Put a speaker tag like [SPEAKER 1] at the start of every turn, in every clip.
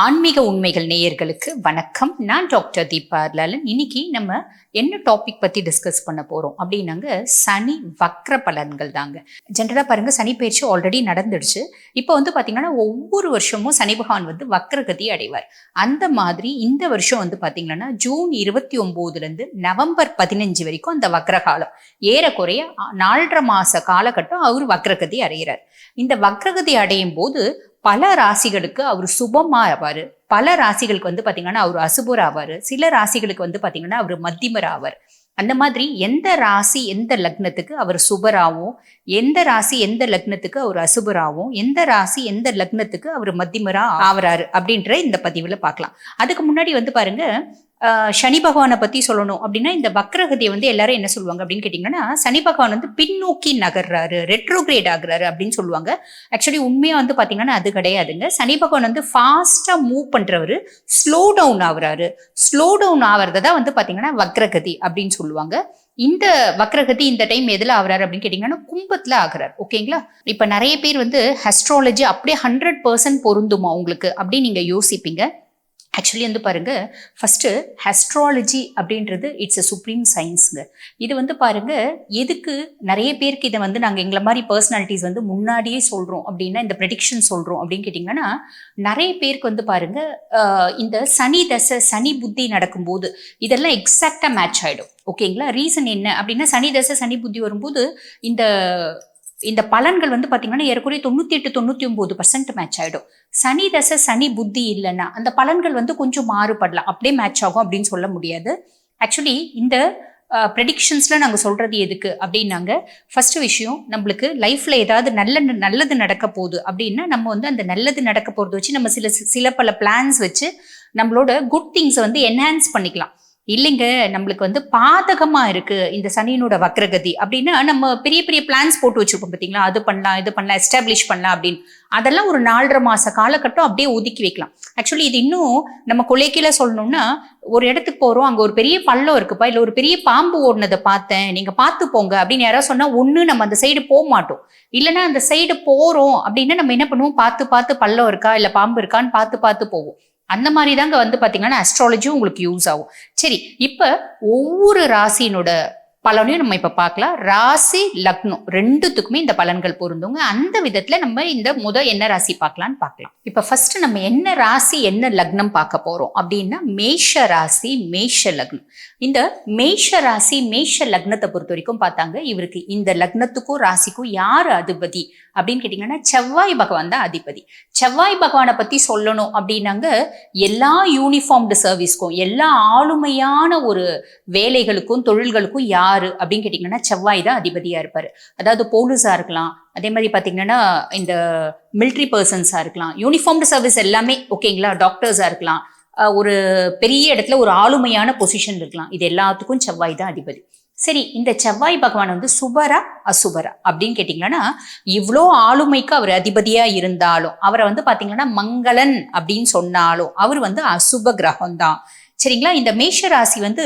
[SPEAKER 1] ஆன்மீக உண்மைகள் நேயர்களுக்கு வணக்கம். நான் டாக்டர் தீபா லாலன். இன்னைக்கு நம்ம என்ன டாபிக் பத்தி டிஸ்கஸ் பண்ண போறோம் அப்படின்னாங்க சனி வக்ர பலன்கள் தாங்க. ஜென்ரலா பாருங்க சனி பயிற்சி ஆல்ரெடி நடந்துடுச்சு. இப்போ வந்து பாத்தீங்கன்னா ஒவ்வொரு வருஷமும் சனி பகவான் வந்து வக்ரகதி அடைவார். அந்த மாதிரி இந்த வருஷம் வந்து பாத்தீங்கன்னா ஜூன் இருபத்தி ஒன்பதுல இருந்து நவம்பர் பதினஞ்சு வரைக்கும் அந்த வக்ரகாலம். ஏறக்குறைய நாலரை மாச காலகட்டம் அவர் வக்ரகதி அடைகிறார். இந்த வக்ரகதி அடையும் போது பல ராசிகளுக்கு அவர் சுபமா ஆவார் பல ராசிகளுக்கு வந்து பார்த்தீங்கன்னா அவர் அசுபர் ஆவார் சில ராசிகளுக்கு வந்து பார்த்தீங்கன்னா அவர் மத்திமர் ஆவார் அந்த மாதிரி எந்த ராசி எந்த லக்னத்துக்கு அவர் சுபராகவும் எந்த ராசி எந்த லக்னத்துக்கு அவர் அசுபராகவும் எந்த ராசி எந்த லக்னத்துக்கு அவர் மத்திமரா ஆவறாரு அப்படின்ற இந்த பதிவுல பார்க்கலாம் அதுக்கு முன்னாடி வந்து பாருங்க சனி பகவானை பற்றி சொல்லணும் அப்படின்னா இந்த வக்ரகதியை வந்து எல்லாரும் என்ன சொல்லுவாங்க அப்படின்னு கேட்டிங்கன்னா சனி பகவான் வந்து பின்னோக்கி நகர்றாரு ரெட்ரோகிரேட் ஆகுறாரு அப்படின்னு சொல்லுவாங்க. ஆக்சுவலி உண்மையாக வந்து பார்த்தீங்கன்னா அது கிடையாதுங்க. சனி பகவான் வந்து ஃபாஸ்ட்டாக மூவ் பண்ணுறவர் ஸ்லோ டவுன் ஆகுறாரு. ஸ்லோ டவுன் ஆகிறத தான் வந்து பார்த்தீங்கன்னா வக்ரகதி அப்படின்னு சொல்லுவாங்க. இந்த வக்ரகதி இந்த டைம் எதில் ஆகுறாரு அப்படின்னு கேட்டிங்கன்னா கும்பத்தில் ஆகுறார். ஓகேங்களா இப்போ நிறைய பேர் வந்து ஹஸ்ட்ராலஜி அப்படியே ஹண்ட்ரட் பர்சன்ட் பொருந்துமா உங்களுக்கு அப்படின்னு நீங்கள் யோசிப்பீங்க. ஆக்சுவலி வந்து பாருங்கள் ஃபஸ்ட்டு ஹஸ்ட்ராலஜி அப்படின்றது இட்ஸ் எ சுப்ரீம் சயின்ஸுங்க இது வந்து பாருங்கள் எதுக்கு நிறைய பேருக்கு இதை வந்து நாங்கள் எங்களை மாதிரி பர்சனாலிட்டிஸ் வந்து முன்னாடியே சொல்கிறோம் அப்படின்னா இந்த ப்ரெடிக்ஷன் சொல்கிறோம் அப்படின்னு கேட்டிங்கன்னா நிறைய பேருக்கு வந்து பாருங்கள் இந்த சனி தசை சனி புத்தி நடக்கும்போது இதெல்லாம் எக்ஸாக்டாக மேட்ச் ஆகிடும் ஓகேங்களா ரீசன் என்ன அப்படின்னா சனி தசை சனி புத்தி வரும்போது இந்த இந்த பலன்கள் வந்து பார்த்தீங்கன்னா ஏறக்குறைய தொண்ணூற்றி எட்டு தொண்ணூற்றி ஒம்பது பர்சன்ட் மேட்ச் ஆகிடும் சனி தசை சனி புத்தி இல்லைன்னா அந்த பலன்கள் வந்து கொஞ்சம் மாறுபடலாம். அப்படியே மேட்ச் ஆகும் அப்படின்னு சொல்ல முடியாது. ஆக்சுவலி இந்த ப்ரெடிக்ஷன்ஸில் நாங்கள் சொல்கிறது எதுக்கு அப்படின்னாங்க ஃபர்ஸ்ட் விஷயம் நம்மளுக்கு லைஃப்பில் ஏதாவது நல்ல நல்லது நடக்க போகுது அப்படின்னா நம்ம வந்து அந்த நல்லது நடக்க போகிறத வச்சு நம்ம சில சில பல பிளான்ஸ் வச்சு நம்மளோட குட் திங்ஸை வந்து என்ஹான்ஸ் பண்ணிக்கலாம். இல்லைங்க நம்மளுக்கு வந்து பாதகமா இருக்கு இந்த சனியினோட வக்ரகதி அப்படின்னா நம்ம பெரிய பெரிய பிளான்ஸ் போட்டு வச்சிருப்போம் பார்த்தீங்களா அது பண்ணலாம் இது பண்ணலாம் எஸ்டாப்ளிஷ் பண்ணலாம் அப்படின்னு. அதெல்லாம் ஒரு நாலரை மாச காலகட்டம் அப்படியே ஒதுக்கி வைக்கலாம். ஆக்சுவலி இது இன்னும் நம்ம கொலைக்கில சொல்லணும்னா ஒரு இடத்துக்கு போறோம் அங்க ஒரு பெரிய பள்ளம் இருக்குப்பா இல்ல ஒரு பெரிய பாம்பு ஓடினதை பார்த்தேன் நீங்க பார்த்து போங்க அப்படின்னு யாராவது சொன்னா ஒண்ணு நம்ம அந்த சைடு போக மாட்டோம். இல்லைன்னா அந்த சைடு போறோம் அப்படின்னா நம்ம என்ன பண்ணுவோம்? பார்த்து பார்த்து பள்ளம் இருக்கா இல்ல பாம்பு இருக்கான்னு பார்த்து பார்த்து போவோம். அந்த மாதிரி தாங்க வந்து பார்த்தீங்கன்னா அஸ்ட்ராலஜியும் உங்களுக்கு யூஸ் ஆகும். சரி இப்போ ஒவ்வொரு ராசியினோட பலனையும் நம்ம இப்ப பார்க்கலாம். ராசி லக்னம் ரெண்டுத்துக்குமே இந்த பலன்கள் பொருந்துங்க. அந்த விதத்துல நம்ம இந்த முத என்ன ராசி பார்க்கலாம்னு பார்க்கலாம். இப்ப ஃபர்ஸ்ட் நம்ம என்ன ராசி என்ன லக்னம் பார்க்க போறோம்? அப்படின்னா மேஷ ராசி மேஷ லக்னம். இந்த மேஷ ராசி மேஷ லக்னத்தை பொறுத்த வரைக்கும் பார்த்தாங்க இவருக்கு இந்த லக்னத்துக்கும் ராசிக்கும் யார் அதிபதி? அப்படின்னு கேட்டிங்கன்னா செவ்வாய் பகவான் தான் அதிபதி. செவ்வாய் பகவானை பத்தி சொல்லணும் அப்படின்னாங்க எல்லா யூனிஃபார்ம்டு சர்வீஸ்க்கும் எல்லா ஆளுமையான ஒரு வேலைகளுக்கும் தொழில்களுக்கும் யார் அப்படின்னு கேட்டிங்கன்னா செவ்வாய் தான் அதிபதியாக இருப்பார். அதாவது போலீஸாக இருக்கலாம். அதே மாதிரி பார்த்தீங்கன்னா இந்த மிலிட்ரி பர்சன்ஸாக இருக்கலாம். யூனிஃபார்ம்டு சர்வீஸ் எல்லாமே ஓகேங்களா டாக்டர்ஸாக இருக்கலாம். ஒரு பெரிய இடத்துல ஒரு ஆளுமையான பொசிஷன் இருக்கலாம். இது எல்லாத்துக்கும் செவ்வாய் தான் அதிபதி. சரி இந்த செவ்வாய் பகவான் வந்து சுபரா அசுபரா அப்படின்னு கேட்டிங்கன்னா இவ்வளோ ஆளுமைக்கு அவர் அதிபதியாக இருந்தாலும் அவரை வந்து பார்த்தீங்கன்னா மங்களன் அப்படின்னு சொன்னாலும் அவர் வந்து அசுப கிரகம் தான். சரிங்களா? இந்த மேஷ ராசி வந்து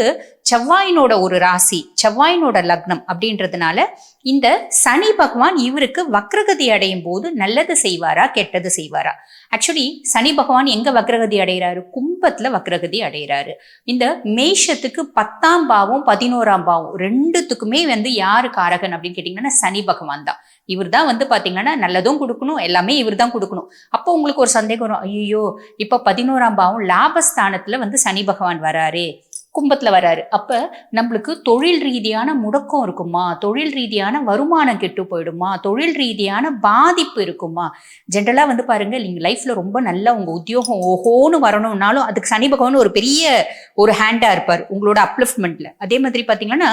[SPEAKER 1] செவ்வாயினோட ஒரு ராசி செவ்வாயினோட லக்னம் அப்படின்றதுனால இந்த சனி பகவான் இவருக்கு வக்ரகதி அடையும் போது நல்லது செய்வாரா கெட்டது செய்வாரா? ஆக்சுவலி சனி பகவான் எங்க வக்ரகதி அடைகிறாரு? கும்பத்துல வக்ரகதி அடைகிறாரு. இந்த மேஷத்துக்கு பத்தாம் பாவம் பதினோராம் பாவம் ரெண்டுத்துக்குமே வந்து யாரு காரகன் அப்படின்னு கேட்டீங்கன்னா சனி பகவான் தான். இவர் தான் வந்து பாத்தீங்கன்னா நல்லதும் கொடுக்கணும் எல்லாமே இவர் தான் கொடுக்கணும். அப்போ உங்களுக்கு ஒரு சந்தேகம் வரும் ஐயோ இப்ப பதினோராம் பாவம் லாபஸ்தானத்துல வந்து சனி பகவான் வராரு. கும்பத்தில் வராரு. அப்போ நம்மளுக்கு தொழில் ரீதியான முடக்கம் இருக்குமா? தொழில் ரீதியான வருமானம் கெட்டு போயிடுமா? தொழில் ரீதியான பாதிப்பு இருக்குமா? ஜென்ரலாக வந்து பாருங்கள் நீங்கள் லைஃப்பில் ரொம்ப நல்ல உங்கள் உத்தியோகம் ஓஹோன்னு வரணும்னாலும் அதுக்கு சனி பகவான் ஒரு பெரிய ஒரு ஹேண்டாக இருப்பார் உங்களோட அப்லிஃப்ட்மெண்ட்டில் அதே மாதிரி பார்த்தீங்கன்னா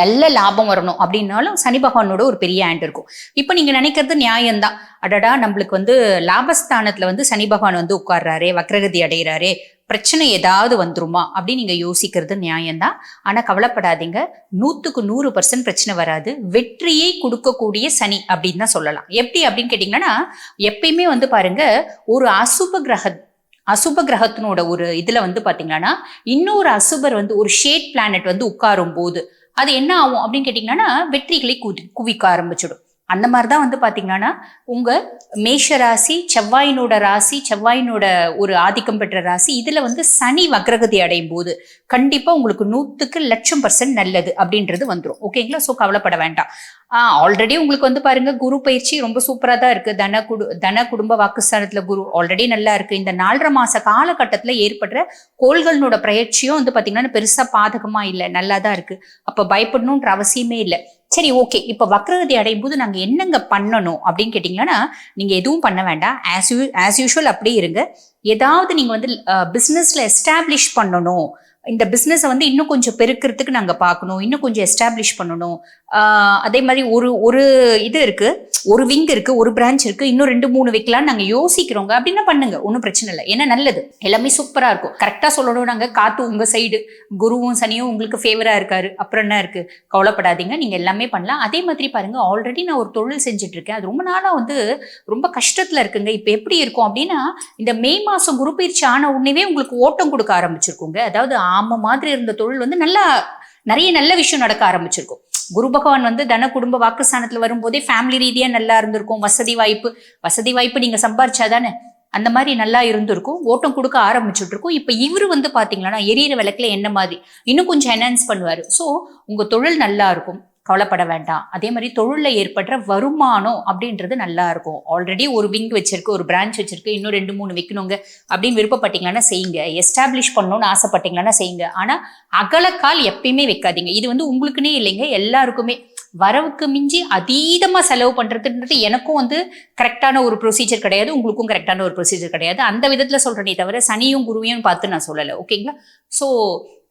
[SPEAKER 1] நல்ல லாபம் வரணும் அப்படின்னாலும் சனி பகவானோட ஒரு பெரிய ஆண்ட் இருக்கும். இப்போ நீங்க நினைக்கிறது நியாயம்தான். அடடா நம்மளுக்கு வந்து லாபஸ்தானத்துல வந்து சனி பகவான் வந்து உட்கார்றாரே வக்ரகதி அடைகிறாரே பிரச்சனை ஏதாவது வந்துருமா அப்படின்னு நீங்க யோசிக்கிறது நியாயம்தான். ஆனா கவலைப்படாதீங்க. நூத்துக்கு நூறு பர்சன்ட் பிரச்சனை வராது. வெற்றியை கொடுக்கக்கூடிய சனி அப்படின்னு தான் சொல்லலாம். எப்படி அப்படின்னு கேட்டீங்கன்னா எப்பயுமே வந்து பாருங்க ஒரு அசுப கிரக அசுப கிரகத்தினோட ஒரு இதுல வந்து பாத்தீங்கன்னா இன்னொரு அசுபர் வந்து ஒரு ஷேட் பிளானட் வந்து உட்காரும் போது அது என்ன ஆகும் அப்படின்னு கேட்டிங்கன்னா வெற்றிகளை குதி குவிக்க ஆரம்பிச்சிடும். அந்த மாதிரி தான் வந்து பார்த்தீங்கன்னா உங்கள் மேஷ ராசி செவ்வாயினோட ராசி செவ்வாயினோட ஒரு ஆதிக்கம் பெற்ற ராசி இதில் வந்து சனி வக்ரகதி அடையும் போது கண்டிப்பாக உங்களுக்கு நூற்றுக்கு லட்சம் பர்சன்ட் நல்லது அப்படின்றது வந்துடும் ஓகேங்களா ஸோ கவலைப்பட வேண்டாம். ஆல்ரெடி உங்களுக்கு வந்து பாருங்க குரு பயிற்சி ரொம்ப சூப்பராக தான் இருக்குது தன குடு தன குடும்ப வாக்குஸ்தானத்தில் குரு ஆல்ரெடி நல்லா இருக்குது இந்த நாலரை மாத காலகட்டத்தில் ஏற்படுற கோள்களோட பயிற்சியும் வந்து பார்த்தீங்கன்னா பெருசாக பாதகமாக இல்லை. நல்லா தான் இருக்குது அப்போ பயப்படணுன்ற அவசியமே இல்லை. சரி ஓகே இப்போ வக்ரகதி அடையும் போது நாங்கள் என்னங்க பண்ணணும் அப்படின்னு கேட்டிங்கன்னா நீங்கள் எதுவும் பண்ண வேண்டாம். ஆஸ் யூ ஆஸ் யூஷுவல் அப்படியே இருங்க. ஏதாவது நீங்கள் வந்து பிஸ்னஸில் எஸ்டாப்ளிஷ் பண்ணணும். இந்த பிஸ்னஸை வந்து இன்னும் கொஞ்சம் பெருக்கிறதுக்கு நாங்கள் பார்க்கணும். இன்னும் கொஞ்சம் எஸ்டாப்ளிஷ் பண்ணணும். அதே மாதிரி ஒரு ஒரு இது இருக்கு. ஒரு விங் இருக்கு ஒரு பிரான்ச் இருக்கு. இன்னும் ரெண்டு மூணு வைக்கலாம் நாங்கள் யோசிக்கிறோங்க. அப்படின்னா பண்ணுங்க. ஒன்றும் பிரச்சனை இல்லை. ஏன்னா நல்லது. எல்லாமே சூப்பராக இருக்கும். கரெக்டாக சொல்லணும் நாங்கள் காத்து உங்கள் சைடு குருவும் சனியும் உங்களுக்கு ஃபேவராக இருக்காரு. அப்புறம் என்ன இருக்கு? கவலைப்படாதீங்க. நீங்கள் எல்லாமே பண்ணலாம். அதே மாதிரி பாருங்க. ஆல்ரெடி நான் ஒரு தொழில் செஞ்சுட்டு இருக்கேன் அது ரொம்ப நாளாக வந்து ரொம்ப கஷ்டத்தில் இருக்குங்க. இப்போ எப்படி இருக்கும் அப்படின்னா இந்த மே மாதம் குரு பயிற்சி ஆன உடனே உங்களுக்கு ஓட்டம் கொடுக்க ஆரம்பிச்சிருக்குங்க. அதாவது நாம மாதிரி இருந்த தொழில் வந்து நல்லா நிறைய நல்ல விஷயம் நடக்க ஆரம்பிச்சிருக்கும். குரு பகவான் வந்து தன குடும்ப வாக்குஸ்தானத்துல வரும்போதே ஃபேமிலி ரீதியா நல்லா இருந்திருக்கும். வசதி வாய்ப்பு வசதி வாய்ப்பு நீங்க சம்பாரிச்சாதானே? அந்த மாதிரி நல்லா இருந்திருக்கும். ஓட்டம் கொடுக்க ஆரம்பிச்சுட்டு இருக்கும் இப்போ இவரு வந்து பாத்தீங்கன்னா எரியிற விளக்குல என்ன மாதிரி இன்னும் கொஞ்சம் என்ஹான்ஸ் பண்ணுவாரு. ஸோ உங்க தொழில் நல்லா இருக்கும். கவலைப்பட வேண்டாம். அதே மாதிரி தொழிலில் ஏற்படுற வருமானம் அப்படின்றது நல்லா இருக்கும். ஆல்ரெடி ஒரு விங் வச்சிருக்கு ஒரு பிரான்ச் வச்சிருக்கு இன்னும் ரெண்டு மூணு வைக்கணுங்க அப்படின்னு விருப்பப்பட்டீங்கன்னா செய்யுங்க. எஸ்டாப்ளிஷ் பண்ணணும்னு ஆசைப்பட்டீங்கன்னா செய்யுங்க. ஆனால் அகலக்கால் எப்பயுமே வைக்காதீங்க. இது வந்து உங்களுக்குன்னே இல்லைங்க. எல்லாருக்குமே வரவுக்கு மிஞ்சி அதீதமாக செலவு பண்ணுறதுன்றது எனக்கும் வந்து கரெக்டான ஒரு ப்ரொசீஜர் கிடையாது. உங்களுக்கும் கரெக்டான ஒரு ப்ரொசீஜர் கிடையாது. அந்த விதத்தில் சொல்கிறேனே தவிர சனியும் குருவையும் பார்த்து நான் சொல்லலை. ஓகேங்களா ஸோ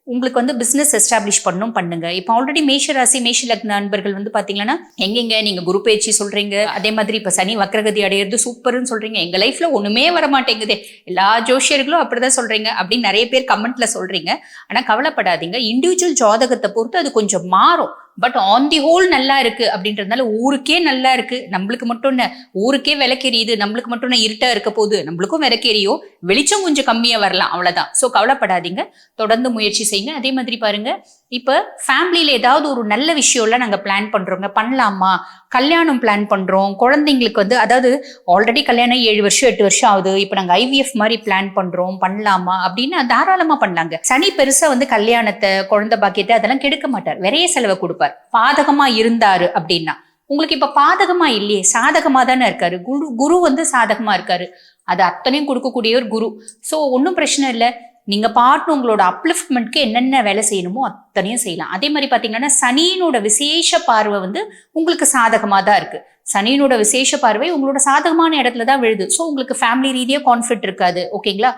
[SPEAKER 1] உங்களுக்கு வந்து பிஸ்னஸ் எஸ்டாப்ளிஷ் பண்ணும் பண்ணுங்க. இப்போ ஆல்ரெடி மேஷ ராசி மேஷ லக்ன நண்பர்கள் வந்து பாத்தீங்கன்னா எங்கெங்க நீங்க குரு பயிற்சி சொல்றீங்க அதே மாதிரி இப்ப சனி வக்ரகதி அடையிறது சூப்பர்னு சொல்றீங்க. எங்க லைஃப்ல ஒண்ணுமே வர மாட்டேங்குதே எல்லா ஜோஷியர்களும் அப்படிதான் சொல்றீங்க அப்படின்னு நிறைய பேர் கமெண்ட்ல சொல்றீங்க. ஆனா கவலைப்படாதீங்க. இண்டிவிஜுவல் ஜாதகத்தை பொறுத்து அது கொஞ்சம் மாறும். பட் ஆன் தி ஹோல் நல்லா இருக்கு. அப்படின்றதுனால ஊருக்கே நல்லா இருக்கு. நம்மளுக்கு மட்டும் என்ன ஊருக்கே விளக்கெரியுது. நம்மளுக்கு மட்டும் என்ன இருட்டா இருக்க போகுது. நம்மளுக்கும் விளக்கெரியும். வெளிச்சம் கொஞ்சம் கம்மியா வரலாம். அவ்வளவுதான். ஸோ கவலைப்படாதீங்க. தொடர்ந்து முயற்சி செய்யுங்க. அதே மாதிரி பாருங்க. இப்ப ஃபேமிலியில ஏதாவது ஒரு நல்ல விஷயம்லாம் நாங்க பிளான் பண்றோங்க. பண்ணலாமா? கல்யாணம் பிளான் பண்றோம். குழந்தைங்களுக்கு வந்து அதாவது ஆல்ரெடி கல்யாணம் ஏழு வருஷம் எட்டு வருஷம் ஆகுது. இப்போ நாங்க ஐவிஎஃப் மாதிரி பிளான் பண்றோம். பண்ணலாமா? அப்படின்னு தாராளமா பண்ணலாங்க. சனி பெருசா வந்து கல்யாணத்தை குழந்தை பாக்கியத்தை அதெல்லாம் கெடுக்க மாட்டார். விரைய செலவை கொடுப்பார். பாதகமா இருந்தாரு அப்படின்னா. உங்களுக்கு இப்ப பாதகமா இல்லையே சாதகமா தானே இருக்காரு. குரு குரு வந்து சாதகமா இருக்காரு. அது அத்தனையும் கொடுக்கக்கூடிய ஒரு குரு. ஸோ ஒன்றும் பிரச்சனை இல்லை. நீங்க பாட்டு உங்களோட அப்லிஃப்ட்மெண்ட்க்கு என்னென்ன வேலை செய்யணுமோ அத்தனையும் செய்யலாம். அதே மாதிரி பாத்தீங்கன்னா சனியினோட விசேஷ பார்வை வந்து உங்களுக்கு சாதகமா தான் இருக்கு. சனியினோட விசேஷ பார்வை உங்களோட சாதகமான இடத்துல தான் விழுது. ஸோ உங்களுக்கு ஃபேமிலி ரீதியாக கான்ஃபிளிக் இருக்காது. ஓகேங்களா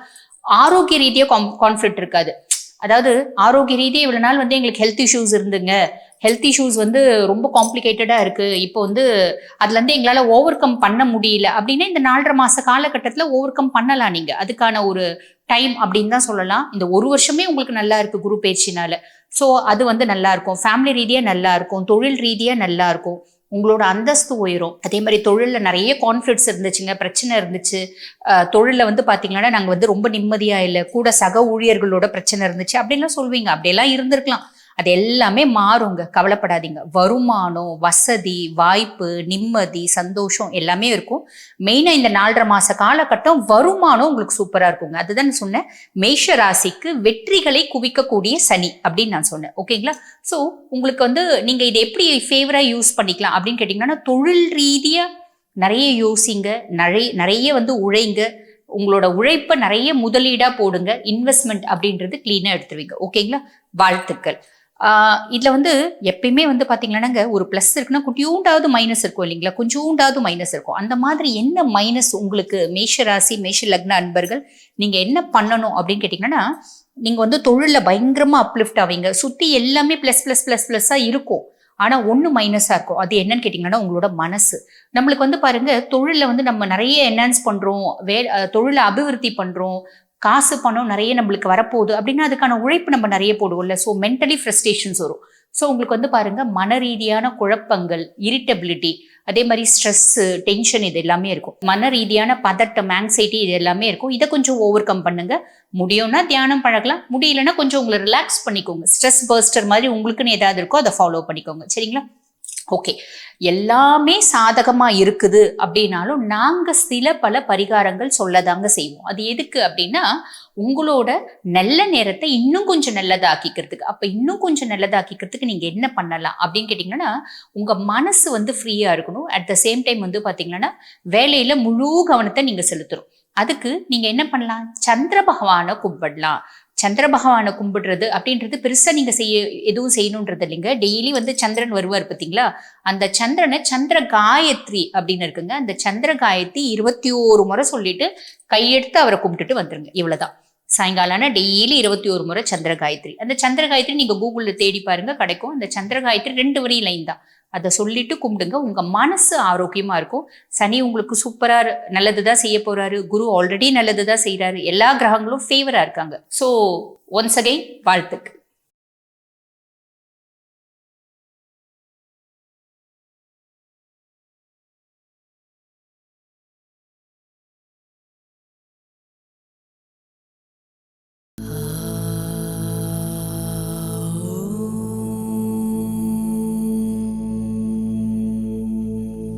[SPEAKER 1] ஆரோக்கிய ரீதியாக கான்ஃபிளிக் இருக்காது. அதாவது ஆரோக்கிய ரீதியாக இவ்வளோ நாள் வந்து எங்களுக்கு ஹெல்த் இஷ்யூஸ் இருந்துங்க. ஹெல்த் இஷ்யூஸ் வந்து ரொம்ப காம்ப்ளிகேட்டடாக இருக்குது இப்போ வந்து அதுலேருந்து எங்களால் ஓவர் கம் பண்ண முடியல. அப்படின்னா இந்த நாலரை மாத காலகட்டத்தில் ஓவர் கம் பண்ணலாம் நீங்கள் அதுக்கான ஒரு டைம் அப்படின்னு தான் சொல்லலாம். இந்த ஒரு வருஷமே உங்களுக்கு நல்லா இருக்குது குரு பயிற்சினால. ஸோ அது வந்து நல்லா இருக்கும். ஃபேமிலி ரீதியாக நல்லா இருக்கும். தொழில் ரீதியாக நல்லா இருக்கும். உங்களோட அந்தஸ்து உயரும். அதே மாதிரி தொழிலில் நிறைய கான்ஃப்ளிக்ஸ் இருந்துச்சுங்க. பிரச்சனை இருந்துச்சு. தொழிலில் வந்து பார்த்தீங்கன்னா நாங்கள் வந்து ரொம்ப நிம்மதியாக இல்லை. கூட சக ஊழியர்களோட பிரச்சனை இருந்துச்சு. அப்படின்லாம் சொல்வீங்க. அப்படியெல்லாம் இருந்திருக்கலாம். அது எல்லாமே மாறுங்க. கவலைப்படாதீங்க. வருமானம் வசதி வாய்ப்பு நிம்மதி சந்தோஷம் எல்லாமே இருக்கும். மெயினாக இந்த நாலரை மாத காலகட்டம் வருமானம் உங்களுக்கு சூப்பராக இருக்குங்க. அதுதான் சொன்னேன். மேஷ ராசிக்கு வெற்றிகளை குவிக்கக்கூடிய சனி அப்படின்னு நான் சொன்னேன். ஓகேங்களா? ஸோ உங்களுக்கு வந்து நீங்கள் இதை எப்படி ஃபேவராக யூஸ் பண்ணிக்கலாம் அப்படின்னு கேட்டிங்கன்னா தொழில் ரீதியாக நிறைய யோசிங்க. நிறைய நிறைய வந்து உழைங்க. உங்களோட உழைப்பை நிறைய முதலீடாக போடுங்க. இன்வெஸ்ட்மெண்ட் அப்படின்றது க்ளீனாக எடுத்துருவீங்க. ஓகேங்களா? வாழ்த்துக்கள். இதில் வந்து எப்பயுமே வந்து பார்த்தீங்கன்னாங்க ஒரு ப்ளஸ் இருக்குன்னா குட்டியூண்டாவது மைனஸ் இருக்கும் இல்லைங்களா? கொஞ்சூண்டாவது மைனஸ் இருக்கும். அந்த மாதிரி என்ன மைனஸ் உங்களுக்கு மேஷ ராசி மேஷ லக்ன அன்பர்கள் நீங்கள் என்ன பண்ணணும் அப்படின்னு கேட்டிங்கன்னா நீங்கள் வந்து தொழிலில் பயங்கரமாக அப்லிஃப்ட் ஆவீங்க. சுற்றி எல்லாமே ப்ளஸ் ப்ளஸ் ப்ளஸ் ப்ளஸ்ஸாக இருக்கும். ஆனால் ஒன்று மைனஸாக இருக்கும். அது என்னன்னு கேட்டிங்கன்னா உங்களோட மனசு. நம்மளுக்கு வந்து பாருங்கள் தொழிலில் வந்து நம்ம நிறைய என்ஹான்ஸ் பண்ணுறோம் வே தொழிலை அபிவிருத்தி பண்ணுறோம் காசு பணம் நிறைய நம்மளுக்கு வரப்போகுது அப்படின்னா அதுக்கான உழைப்பு நம்ம நிறைய போடுவோம்ல. ஸோ மென்டலி ஃப்ரஸ்ட்ரேஷன்ஸ் வரும். ஸோ உங்களுக்கு வந்து பாருங்க மன ரீதியான குழப்பங்கள் இரிட்டபிலிட்டி அதே மாதிரி ஸ்ட்ரெஸ்ஸு டென்ஷன் இது எல்லாமே இருக்கும். மன ரீதியான பதட்டம் ஆங்ஸைட்டி இது எல்லாமே இருக்கும். இதை கொஞ்சம் ஓவர் கம் பண்ணுங்க. முடியும்னா தியானம் பழகலாம். முடியலன்னா கொஞ்சம் உங்களை ரிலாக்ஸ் பண்ணிக்கோங்க. ஸ்ட்ரெஸ் பர்ஸ்டர் மாதிரி உங்களுக்குன்னு ஏதாவது இருக்கோ அதை ஃபாலோ பண்ணிக்கோங்க. சரிங்களா? ஓகே எல்லாமே சாதகமா இருக்குது அப்படின்னாலும் நாங்க சில பல பரிகாரங்கள் சொல்லதாங்க செய்வோம். அது எதுக்கு அப்படின்னா உங்களோட நல்ல நேரத்தை இன்னும் கொஞ்சம் நல்லதாக்கிக்கிறதுக்கு. அப்ப இன்னும் கொஞ்சம் நல்லதாக்கிக்கிறதுக்கு நீங்க என்ன பண்ணலாம் அப்படின்னு கேட்டீங்கன்னா உங்க மனசு வந்து ஃப்ரீயா இருக்கணும். அட் த சேம் டைம் வந்து பாத்தீங்கன்னா வேலையில முழு கவனத்தை நீங்க செலுத்தணும். அதுக்கு நீங்க என்ன பண்ணலாம்? சந்திர பகவானை கும்பிடலாம். சந்திர பகவானை கும்பிடுறது அப்படின்றது பெருசாக நீங்கள் செய்ய எதுவும் செய்யணுன்றது இல்லைங்க. டெய்லி வந்து சந்திரன் வருவார் பார்த்தீங்களா? அந்த சந்திரனை சந்திர காயத்ரி அப்படின்னு இருக்குங்க. அந்த சந்திர காயத்ரி இருபத்தி ஓரு முறை சொல்லிட்டு கையெடுத்து அவரை கும்பிட்டுட்டு வந்துருங்க. இவ்வளோதான் சாயங்காலான டெய்லி இருபத்தி ஒரு முறை சந்திர காயத்ரி. அந்த சந்திர காயத்ரி நீங்கள் கூகுளில் தேடி பாருங்க கிடைக்கும். அந்த சந்திர காயத்ரி ரெண்டு வரி லைன் தான். அதை சொல்லிட்டு கும்பிடுங்க. உங்க மனசு ஆரோக்கியமா இருக்கும். சனி உங்களுக்கு சூப்பரா நல்லதுதான் செய்ய போறாரு. குரு ஆல்ரெடி நல்லது தான் செய்யறாரு எல்லா கிரகங்களும் ஃபேவரா இருக்காங்க. So once again வாழ்த்துக்கு